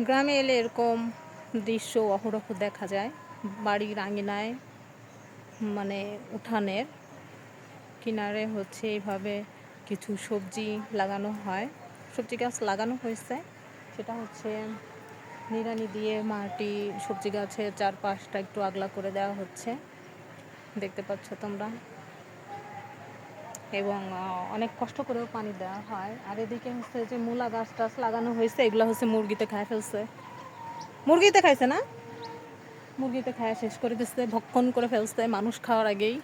গ্রামে এলে এরকম দৃশ্য অহরহ দেখা যায়। বাড়ির আঙিনায় মানে উঠানের কিনারে হচ্ছে এইভাবে কিছু সবজি লাগানো হয়। সবজি গাছ লাগানো হয়েছে। সেটা হচ্ছে নিড়ানি দিয়ে মাটি, সবজি গাছের চারপাশটা একটু আগলা করে দেওয়া হচ্ছে। দেখতে পাচ্ছ তোমরা। এবং অনেক কষ্ট করেও পানি দেওয়া হয়। আর এদিকে হচ্ছে যে মূলা গাছ টাছ লাগানো হয়েছে, এগুলো হচ্ছে মুরগিতে খায় ফেলছে। মুরগিতে খাইছে না? মুরগিতে খায় শেষ করে দিচ্ছে ভক্ষণ করে ফেলছে মানুষ খাওয়ার আগেই।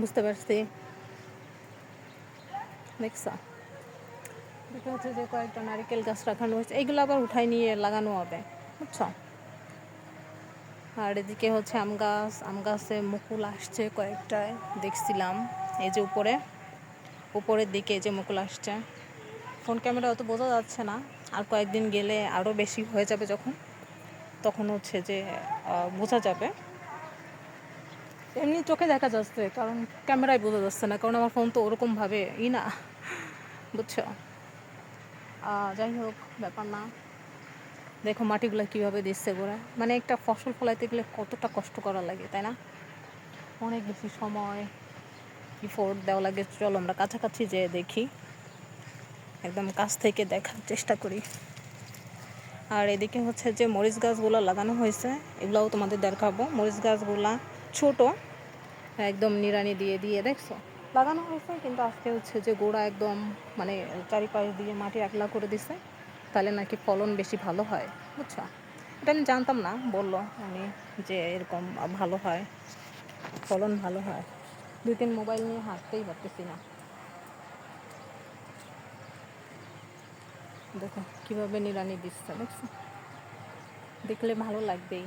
বুঝতে পারছি। দেখছ? এটা হচ্ছে যে কয়েকটা নারিকেল গাছ রাখানো হয়েছে এইগুলো আবার উঠাই নিয়ে লাগানো হবে। বুঝছ? আর এদিকে হচ্ছে আম গাছ, আম গাছে মুকুল আসছে কয়েকটায়, দেখছিলাম এই যে উপরে, উপরের দিকে এই যে মুকুল আসছে। ফোন ক্যামেরা অত বোঝা যাচ্ছে না, আর কয়েকদিন গেলে আরও বেশি হয়ে যাবে যখন, তখন হচ্ছে যে বোঝা যাবে। এমনি চোখে দেখা যাচ্ছে, কারণ ক্যামেরায় বোঝা যাচ্ছে না, কারণ আমার ফোন তো ওরকমভাবে ই না, বুঝছ? যাই হোক, ব্যাপার না। দেখো মাটিগুলো কীভাবে দিচ্ছে গোড়া মানে একটা ফসল ফলাইতে গেলে কতটা কষ্ট করা লাগে, তাই না? অনেক বেশি সময় ইফোর্ট দেওয়া লাগে। চলো আমরা কাছাকাছি যেয়ে দেখি। একদম কাছ থেকে দেখার চেষ্টা করি। আর এদিকে হচ্ছে যে মরিচ গাছগুলো লাগানো হয়েছে, এগুলোও তোমাদের দেখাবো। মরিচ গাছগুলা ছোট, একদম নিড়ানি দিয়ে দিয়ে দেখছ? লাগানো হয়েছে, কিন্তু আজকে হচ্ছে যে গোড়া একদম মানে চারিপাশ দিয়ে মাটি একলা করে দিছে। তাহলে নাকি ফলন বেশি ভালো হয়? বুঝছ? এটা আমি জানতাম না। বলল উনি যে এরকম ভালো হয়, ফলন ভালো হয়। দুই তিন মোবাইল নিয়ে হাঁটতেই পারতেছি না। দেখো কীভাবে নিড়ানি দিচ্ছে দেখছ দেখলে ভালো লাগবেই।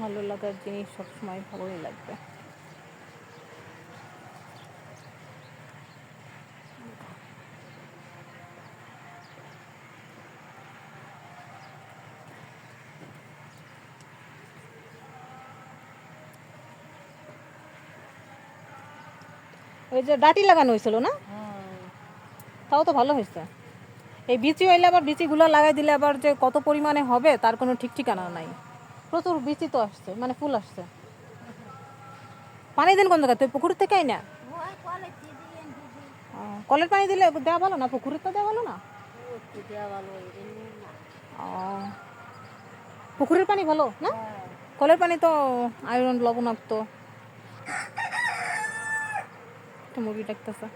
ভালো লাগার জিনিস সবসময় ভালোই লাগবে। ওই যে ডাটি লাগানো হয়েছিল না? তাও তো ভালো হয়েছে। এই বিচি হইলে আবার বিচিগুলো লাগাই দিলে আবার যে কত পরিমাণে হবে, তার কোনো ঠিক ঠিকানা নাই। প্রচুর বিচি তো আসছে মানে ফুল আসছে। পানি দিন কোন জায়গায়? তুই পুকুর থেকে না কলের পানি দিলে দেওয়া ভালো না? পুকুরের তো দেওয়া ভালো না? পুকুরের পানি ভালো না? কলের পানি তো আয়রন লবণাক্ত। একটা মুভি ডাকতেছে